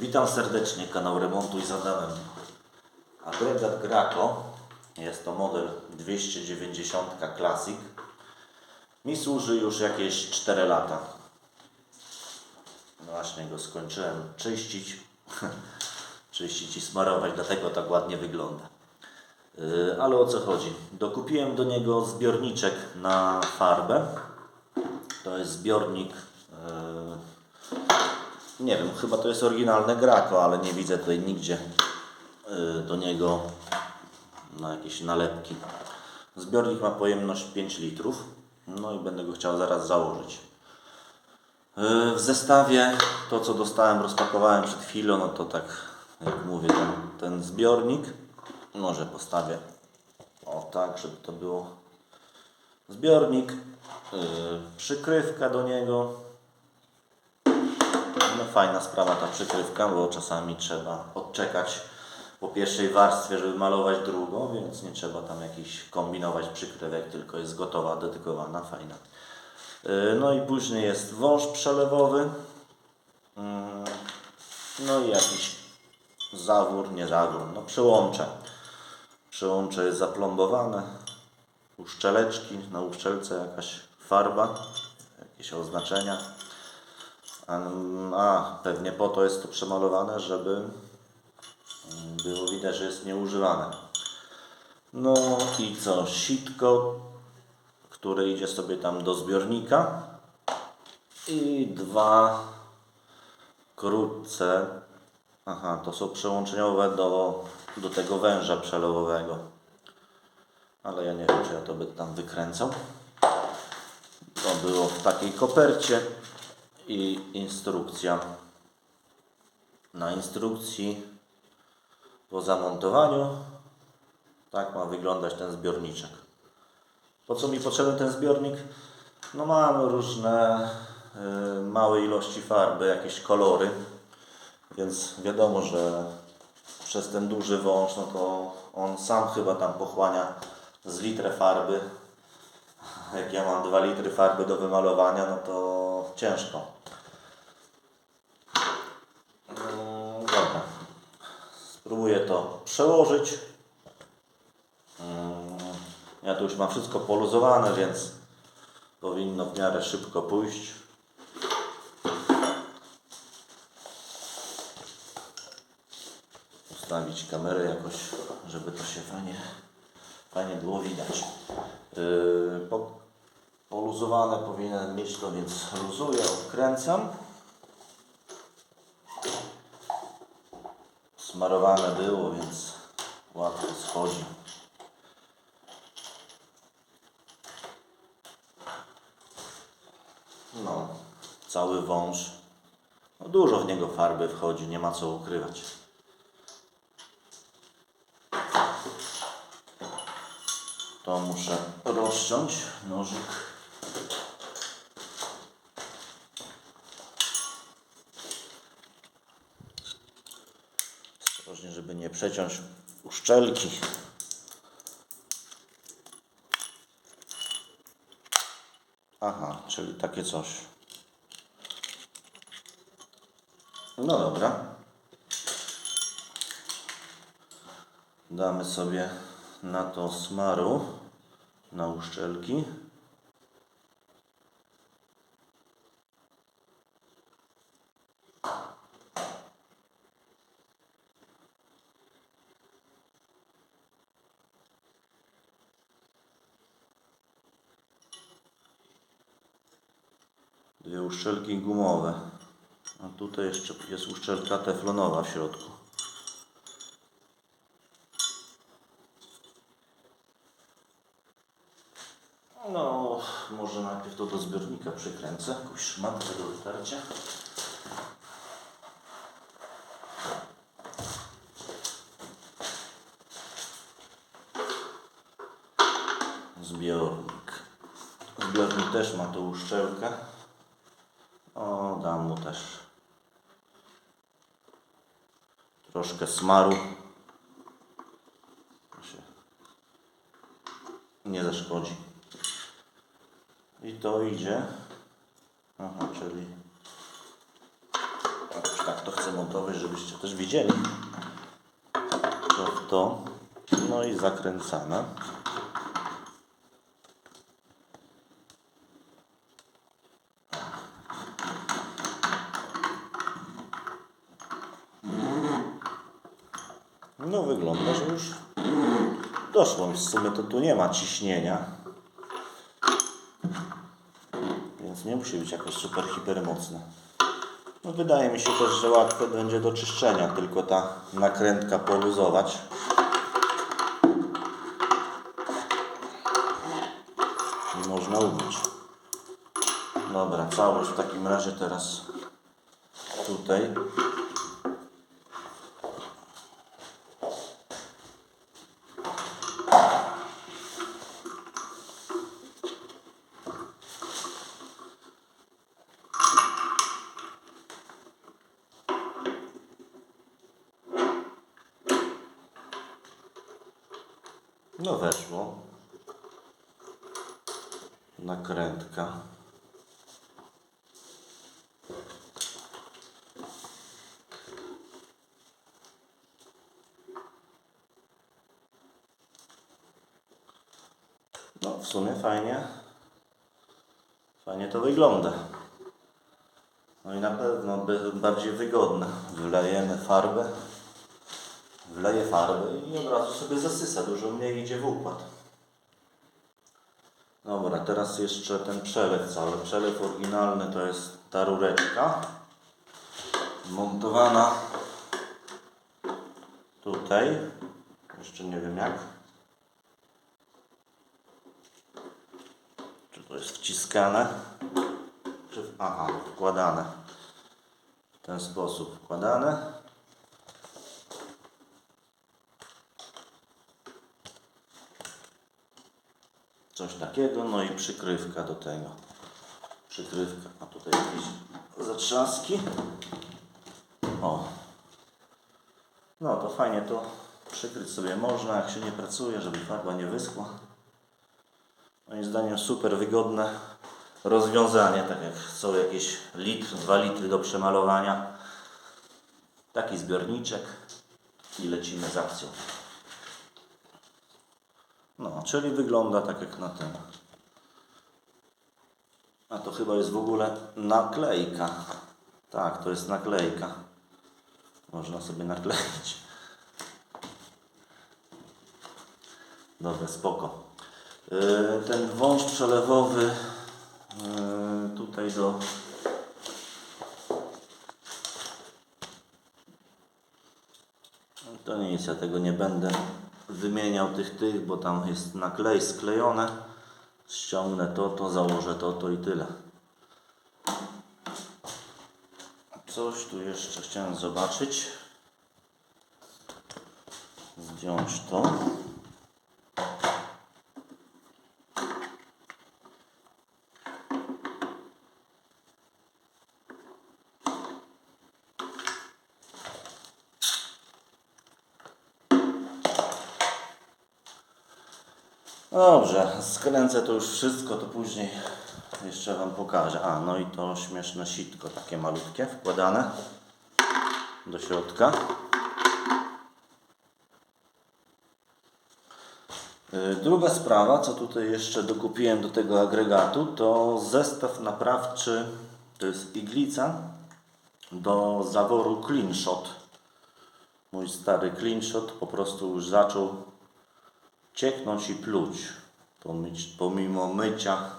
Witam serdecznie, kanał Remontuj z Adamem. Agregat Graco, jest to model 290 Classic. Mi służy już jakieś 4 lata. No Właśnie go skończyłem czyścić. czyścić i smarować, dlatego tak ładnie wygląda. Yy, Ale o co chodzi? Dokupiłem do niego zbiorniczek na farbę. To jest zbiornik yy, nie wiem, chyba to jest oryginalne Graco, ale nie widzę tutaj nigdzie y, do niego na jakieś nalepki. Zbiornik ma pojemność 5 litrów, no i będę go chciał zaraz założyć. Y, W zestawie to co dostałem, rozpakowałem przed chwilą, no to tak jak mówię, ten, ten zbiornik, może postawię o tak, żeby to było zbiornik, y, przykrywka do niego, fajna sprawa ta przykrywka, bo czasami trzeba odczekać po pierwszej warstwie, żeby malować drugą, więc nie trzeba tam jakiś kombinować przykrywek, tylko jest gotowa, dedykowana, fajna. Yy, No i później jest wąż przelewowy. Yy, No i jakiś zawór, nie zawór, no przełącze. Przełącze jest zaplombowane. Uszczeleczki, na uszczelce jakaś farba, jakieś oznaczenia. A, a, pewnie po to jest to przemalowane, żeby mm, było widać, że jest nieużywane. No i co? Sitko, które idzie sobie tam do zbiornika. I dwa krótce. Aha, to są przełączeniowe do, do tego węża przelewowego. Ale ja nie wiem, czy ja to będę tam wykręcał. To było w takiej kopercie i instrukcja. Na instrukcji po zamontowaniu tak ma wyglądać ten zbiorniczek. Po co mi potrzebny ten zbiornik? No mam różne y, małe ilości farby, jakieś kolory, więc wiadomo, że przez ten duży wąż, no to on sam chyba tam pochłania z litrę farby. Jak ja mam 2 litry farby do wymalowania, no to ciężko. Mm, Dobra. Spróbuję to przełożyć. Mm, Ja tu już mam wszystko poluzowane, więc powinno w miarę szybko pójść. Ustawić kamerę jakoś, żeby to się fajnie, fajnie było widać. Yy, poluzowane powinien mieć to, więc luzuję, odkręcam. Smarowane było, więc łatwo schodzi. No, cały wąż. No, dużo w niego farby wchodzi, nie ma co ukrywać. To muszę rozciąć nożyk. Ostrożnie, żeby nie przeciąć uszczelki. Aha, czyli takie coś. No dobra. Damy sobie na to smaru na uszczelki. Uszczelki gumowe. A tutaj jeszcze jest uszczelka teflonowa w środku. No, może najpierw to do zbiornika przykręcę. Jakąś szmatkę do wytarcia. Zbiornik. Zbiornik też ma tą uszczelkę. Dam mu też troszkę smaru. Nie zaszkodzi. I to idzie. Aha, czyli jakoś tak to chcę montować, żebyście też widzieli. To w to. No i zakręcane. No wygląda, że już doszło. W sumie to tu nie ma ciśnienia. Więc nie musi być jakoś super, hiper mocne. No wydaje mi się też, że łatwe będzie do czyszczenia, tylko ta nakrętka poluzować. I można umyć. Dobra, całość w takim razie teraz tutaj. No weszło. Nakrętka. No w sumie fajnie. Fajnie to wygląda. No i na pewno bardziej wygodne. Wlejemy farbę. Wleję farbę i od razu sobie zasysa. Dużo mniej idzie w układ. Dobra, teraz jeszcze ten przelew cały. Przelew oryginalny to jest ta rureczka. Montowana tutaj. Jeszcze nie wiem jak. Czy to jest wciskane? Czy... Aha, wkładane. W ten sposób wkładane. Coś takiego, no i przykrywka do tego. Przykrywka, a tutaj jakieś zatrzaski. O. No to fajnie to przykryć sobie można, jak się nie pracuje, żeby farba nie wyschła. Moim zdaniem super wygodne rozwiązanie, tak jak są jakieś litr, 2 litry do przemalowania. Taki zbiorniczek i lecimy z akcją. No, czyli wygląda tak jak na tym. A to chyba jest w ogóle naklejka. Tak, to jest naklejka. Można sobie nakleić. Dobra, spoko. Yy, Ten wąż przelewowy yy, tutaj do To nic, ja tego nie będę wymieniał tych tych, bo tam jest na klej sklejone. Ściągnę to, to założę to, to i tyle. Coś tu jeszcze chciałem zobaczyć. Zdjąć to. Dobrze, skręcę to już wszystko, to później jeszcze Wam pokażę. A, no i to śmieszne sitko, takie malutkie, wkładane do środka. Y, Druga sprawa, co tutaj jeszcze dokupiłem do tego agregatu, to zestaw naprawczy, to jest iglica do zaworu Clean Shot. Mój stary Clean Shot po prostu już zaczął cieknąć i pluć. Pomimo mycia,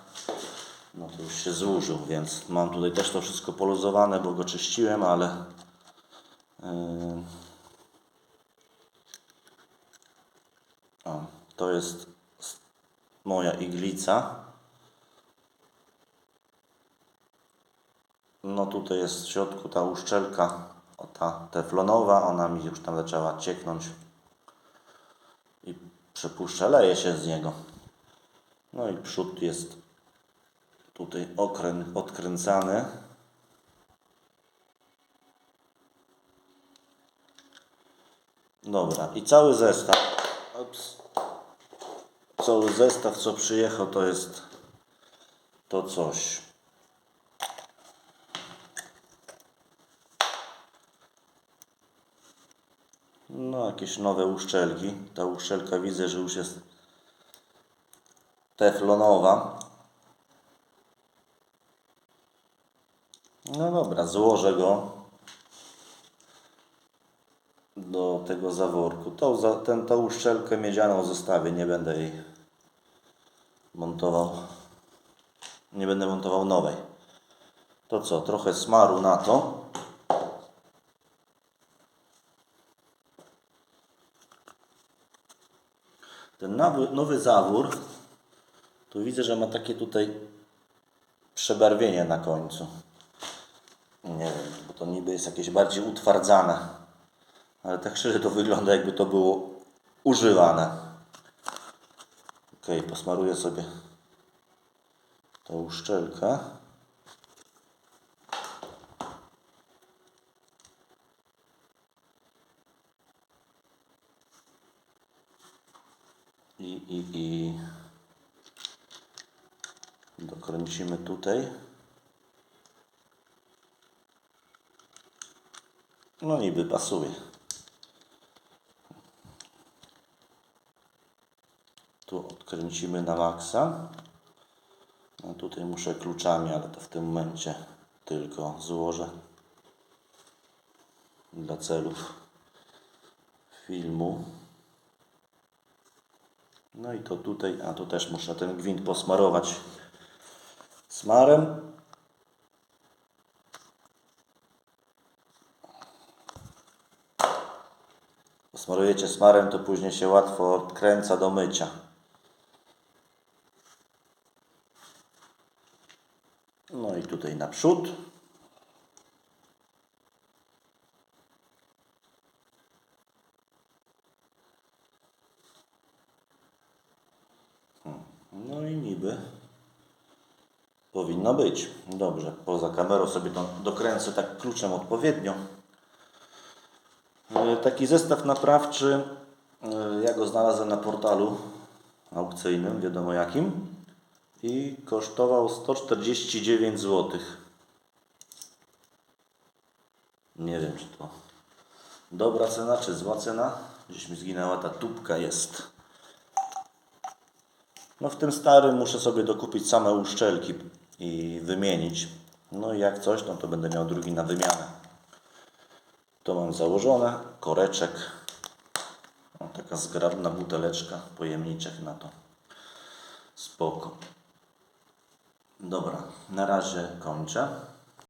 no to już się zużył, więc mam tutaj też to wszystko poluzowane, bo go czyściłem, ale yy, o, to jest moja iglica. No tutaj jest w środku ta uszczelka, ta teflonowa, ona mi już tam zaczęła cieknąć przepuszcza, leje się z niego. No i przód jest tutaj okrę, odkręcany. Dobra, i cały zestaw. Ups. Cały zestaw, co przyjechał, to jest to coś. No, jakieś nowe uszczelki. Ta uszczelka widzę, że już jest teflonowa. No dobra, złożę go do tego zaworku. Tą, ten, tą uszczelkę miedzianą zostawię, nie będę jej montował. Nie będę montował nowej. To co, trochę smaru na to. Ten nowy, nowy zawór, tu widzę, że ma takie tutaj przebarwienie na końcu. Nie wiem, bo to niby jest jakieś bardziej utwardzane. Ale tak szczerze to wygląda jakby to było używane. Ok, posmaruję sobie tą uszczelkę. I, i, i dokręcimy tutaj. No niby pasuje. Tu odkręcimy na maksa. No tutaj muszę kluczami, ale to w tym momencie tylko złożę dla celów filmu. No i to tutaj, a tu też muszę ten gwint posmarować smarem. Smarujecie smarem, to później się łatwo odkręca do mycia. No i tutaj naprzód. No i niby powinno być. Dobrze, poza kamerą sobie to dokręcę tak kluczem odpowiednio. E, Taki zestaw naprawczy, e, ja go znalazłem na portalu aukcyjnym, wiadomo jakim, i kosztował 149 zł. Nie wiem, czy to dobra cena, czy zła cena. Gdzieś mi zginęła ta tubka, jest. No w tym starym muszę sobie dokupić same uszczelki i wymienić. No i jak coś, no to będę miał drugi na wymianę. To mam założone, koreczek. O, taka zgrabna buteleczka, pojemniczek na to. Spoko. Dobra, na razie kończę.